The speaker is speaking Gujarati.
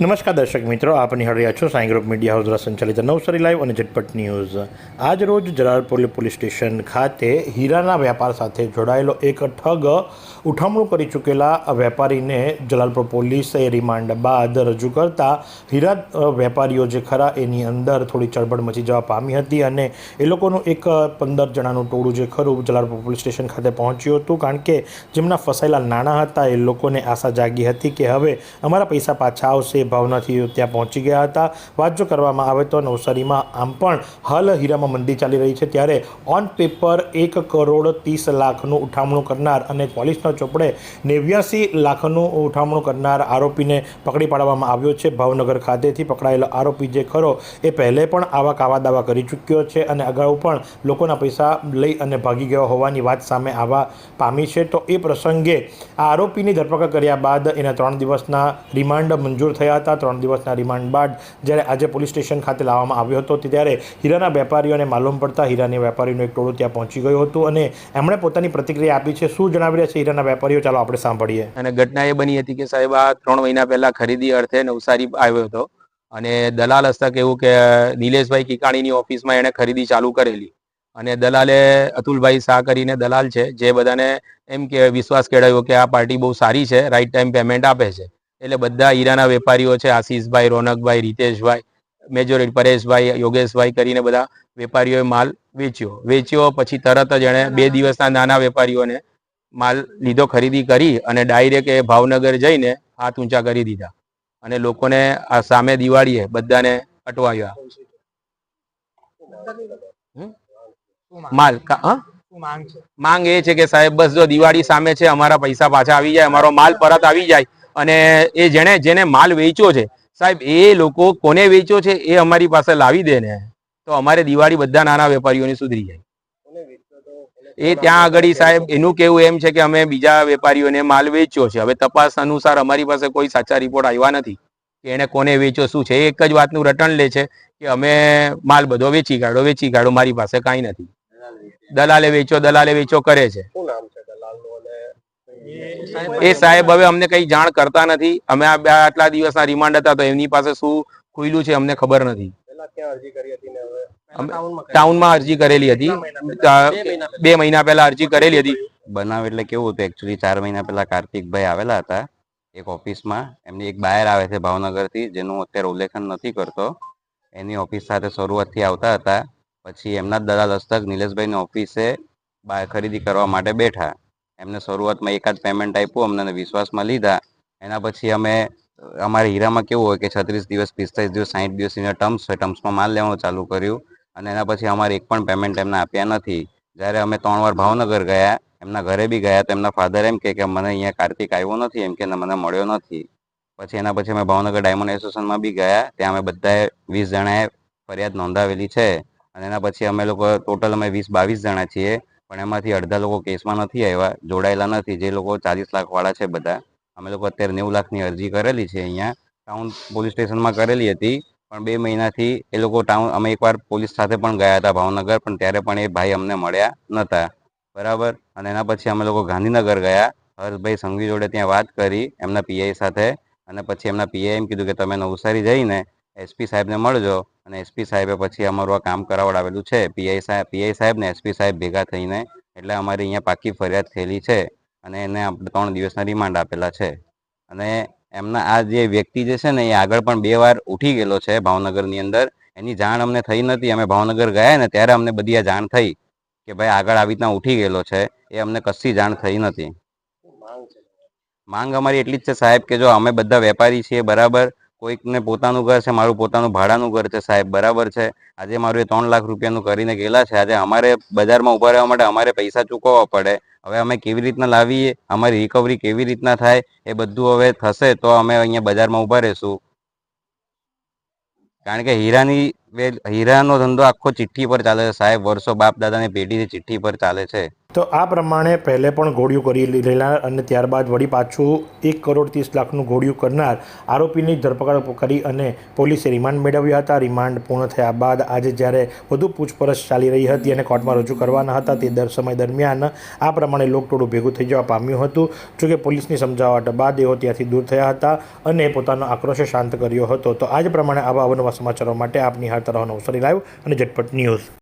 નમસ્કાર દર્શક મિત્રો, આપ નિહાળી છો સાંઈ ગ્રુપ મીડિયા હાઉસ દ્વારા સંચાલિત નવસારી લાઈવ અને ઝટપટ ન્યૂઝ. આજ રોજ જલાલપોર પોલીસ સ્ટેશન ખાતે હીરાના વ્યાપાર સાથે જોડાયેલો એક ઠગ ઉઠામણું કરી ચૂકેલા વેપારીને જલાલપુર પોલીસે રિમાન્ડ બાદ રજૂ કરતા હીરા વેપારીઓ જે ખરા એની અંદર થોડી ચળબળ મચી જવા પામી હતી અને એ લોકોનું એક પંદર જણાનું ટોળું જે ખરું જલાલપુર પોલીસ સ્ટેશન ખાતે પહોંચ્યું હતું. કારણ કે જેમના ફસાયેલા નાણાં હતા એ લોકોને આશા જાગી હતી કે હવે અમારા પૈસા પાછા આવશે ભાવનાથી ત્યાં પહોંચી ગયા હતા. વાત જો કરવામાં આવે તો નવસારીમાં આમ પણ હાલ હીરામાં મંદી ચાલી રહી છે. ત્યારે ઓન પેપર એક કરોડ ત્રીસ લાખનું ઉઠામણું કરનાર અને પોલીસના ચોપડે નેવ્યાસી લાખનું ઉઠામણું કરનાર આરોપીને પકડી પાડવામાં આવ્યો છે. ભાવનગર ખાતેથી પકડાયેલો આરોપી જે ખરો એ પહેલે પણ આવા કાવા દાવા કરી ચૂક્યો છે અને અગાઉ પણ લોકોના પૈસા લઈ અને ભાગી ગયો હોવાની વાત સામે આવવા પામી છે. તો એ પ્રસંગે આ આરોપીની ધરપકડ કર્યા બાદ એના ત્રણ દિવસના રિમાન્ડ મંજૂર થયા હતા ત્રણ દિવસના રિમાન્ડ બાદ જ્યારે આજે પોલીસ સ્ટેશન ખાતે લાવવામાં આવ્યો હતો ત્યારે હીરાના વેપારીઓને માલુમ પડતા હીરાની વેપારીનો એક ટોળું ત્યાં પહોંચી ગયું હતું અને એમણે પોતાની પ્રતિક્રિયા આપી છે. શું જણાવી રહ્યા છે હીરાના વેપારીઓ? ચાલો આપણે સાંભળીએ. અને ઘટના એ બની હતી કે સાહેબ, આ ત્રણ મહિના પહેલા ખરીદી અર્થે નવસારી આવ્યો હતો અને દલાલ હસ્તક એવું કે નિલેશભાઈ કિકાણીની ઓફિસમાં એણે ખરીદી ચાલુ કરેલી. અને દલાલે અતુલભાઈ શાહ કરીને દલાલ છે, જે બધાને એમ કે વિશ્વાસ કેળવ્યો કે આ પાર્ટી બહુ સારી છે, રાઈટ ટાઈમ પેમેન્ટ આપે છે. એટલે બધા હીરાના વેપારીઓ છે આશીષભાઈ રોનકભાઈ રીતેશભાઈ મેજોરિટી પરેશભાઈ યોગેશભાઈ કરીને બધા વેપારીઓએ માલ વેચ્યો. વેચ્યો પછી તરત જ એણે બે દિવસના નાના વેપારીઓને માલ લીધો ખરીદી કરી અને ડાયરેક્ટ એ ભાવનગર જઈને હાથ ઊંચા કરી દીધા. અને લોકોને આ સામે દિવાળીએ બધાને અટવાયા. માલ માંગ એ છે કે સાહેબ બસ જો દિવાળી સામે છે અમારા પૈસા પાછા આવી જાય અમારો માલ પરત આવી જાય અને એ જેને જેને માલ વેચ્યો છે, સાહેબ, એ લોકો કોને વેચ્યો છે એ અમારી પાસે લાવી દે ને. તો અમારે દિવાળી બધા નાના વેપારીઓની સુધરી જાય. એ ત્યાં આગળ સાહેબ, એનું કેવું એમ છે કે અમે બીજા વેપારીઓને માલ વેચ્યો છે. હવે તપાસ અનુસાર અમારી પાસે કોઈ સાચા રિપોર્ટ આવ્યા નથી કે એને કોને વેચ્યો, શું છે. એક જ વાતનું રટણ લે છે કે અમે માલ બધો વેચી કાઢો વેચી કાઢો, મારી પાસે કાંઈ નથી. દલાલે વેચો દલાલે વેચો કરે છે. એ સાહેબ હવે અમને કઈ જાણ કરતા નથી. અમે આ આટલા દિવસના રિમાન્ડ હતા તો એમની પાસે શું ખુલ્યું છે અમને ખબર નથી. ટાઉનમાં અરજી કરેલી હતી. બે મહિના પહેલા. અરજી કરેલી હતી. બનાવ એટલે કેવું હતું? એકચ્યુઅલી ચાર મહિના પહેલા કાર્તિકભાઈ આવેલા હતા એક ઓફિસમાં. એમની એક બાયર આવે છે ભાવનગરથી જેનું અત્યારે ઉલ્લેખન નથી કરતો. એની ઓફિસ સાથે શરૂઆતથી આવતા હતા. પછી એમના દલાલ હસ્તક નિલેશભાઈની ઓફિસે ખરીદી કરવા માટે બેઠા. એમને શરૂઆતમાં એકાદ પેમેન્ટ આપ્યું, અમને વિશ્વાસમાં લીધા. એના પછી અમે, અમારે હીરામાં કેવું હોય કે છત્રીસ દિવસ, પિસ્તાલીસ દિવસ સાઠ દિવસની ટર્મ્સ હોય ટર્મ્સમાં માલ લેવાનું ચાલુ કર્યું. અને એના પછી અમારે એક પણ પેમેન્ટ એમને આપ્યા નથી. જ્યારે અમે ત્રણ વાર ભાવનગર ગયા, એમના ઘરે બી ગયા, તો એમના ફાધર એમ કે મને અહીંયા કાર્તિક આવ્યો નથી, એમ કે મને મળ્યો નથી. પછી એના પછી અમે ભાવનગર ડાયમંડ એસોસિએશનમાં બી ગયા, ત્યાં અમે બધાએ વીસ જણાએ ફરિયાદ નોંધાવેલી છે. અને એના પછી અમે લોકો ટોટલ અમે વીસ બાવીસ જણા છીએ. પણ એમાંથી અડધા લોકો કેસમાં નથી આવ્યા, જોડાયેલા નથી. જે લોકો ચાલીસ લાખવાળા છે બધા, અમે લોકો અત્યારે નેવું લાખની અરજી કરેલી છે અહીંયા. ટાઉન પોલીસ સ્ટેશનમાં કરેલી હતી, પણ બે મહિનાથી એ લોકો ટાઉન, અમે એકવાર પોલીસ સાથે પણ ગયા હતા ભાવનગર, પણ ત્યારે પણ એ ભાઈ અમને મળ્યા નહોતા. બરાબર? અને એના પછી અમે લોકો ગાંધીનગર ગયા. હર્ષભાઈ સંઘવી જોડે ત્યાં વાત કરી એમના પીઆઈ સાથે. અને પછી એમના પીઆઈ એમ કીધું કે તમે નવસારી જઈને એસપી સાહેબને મળજો અને એસપી સાહેબે પછી અમારું આ કામ કરાવડાવેલું છે. પીઆઈ સાહેબ પીઆઈ સાહેબ ને એસપી સાહેબ ભેગા થઈને એટલે અમારી અહીંયા પાકી ફરિયાદ થયેલી છે અને એને ત્રણ દિવસના રિમાન્ડ આપેલા છે. અને એમના આ જે વ્યક્તિ જે છે ને એ આગળ પણ બે વાર ઉઠી ગયેલો છે ભાવનગરની અંદર. એની જાણ અમને થઈ નથી અમે ભાવનગર ગયા ને ત્યારે અમને બધી આ જાણ થઈ કે ભાઈ આગળ આવી રીતના ઉઠી ગયેલો છે. એ અમને કશી જાણ થઈ નથી માંગ અમારી એટલી જ છે સાહેબ કે જો અમે બધા વેપારી છીએ બરાબર કોઈકને પોતાનું ઘર છે, મારું પોતાનું ભાડાનું ઘર છે સાહેબ, બરાબર છે? આજે મારું એ ત્રણ લાખ રૂપિયાનું કરીને ગયેલા છે, આજે અમારે બજારમાં ઊભા રહેવા માટે અમારે પૈસા ચૂકવવા પડે. હવે અમે કેવી રીતના લાવીએ? અમારી રિકવરી કેવી રીતના થાય? એ બધું હવે થશે તો અમે અહીંયા બજારમાં ઊભા રહીશું. કારણ કે હીરાની હીરાનો ધંધો આખો ચિઠ્ઠી પર ચાલે છે સાહેબ. વર્ષો બાપ દાદાની પેઢીથી ચિઠ્ઠી પર ચાલે છે. તો આ પ્રમાણે પહેલે પણ ઘોડિયું કરી લીધેલા અને ત્યારબાદ વળી પાછું એક કરોડ ત્રીસ લાખનું ઘોડિયું કરનાર આરોપીની ધરપકડ કરી અને પોલીસે રિમાન્ડ મેળવ્યા હતા. રિમાન્ડ પૂર્ણ થયા બાદ આજે જ્યારે વધુ પૂછપરછ ચાલી રહી હતી અને કોર્ટમાં રજૂ કરવાના હતા તે દર સમય દરમિયાન આ પ્રમાણે લોકટોળું ભેગું થઈ જવા પામ્યું હતું. જોકે પોલીસની સમજાવટ બાદ તેઓ ત્યાંથી દૂર થયા હતા અને પોતાનો આક્રોશ શાંત કર્યો હતો. તો આજ પ્રમાણે આવા અવનવા સમાચારો માટે આપ નિહાળતા રહો નવસારી લાઈવ અને ઝટપટ ન્યૂઝ.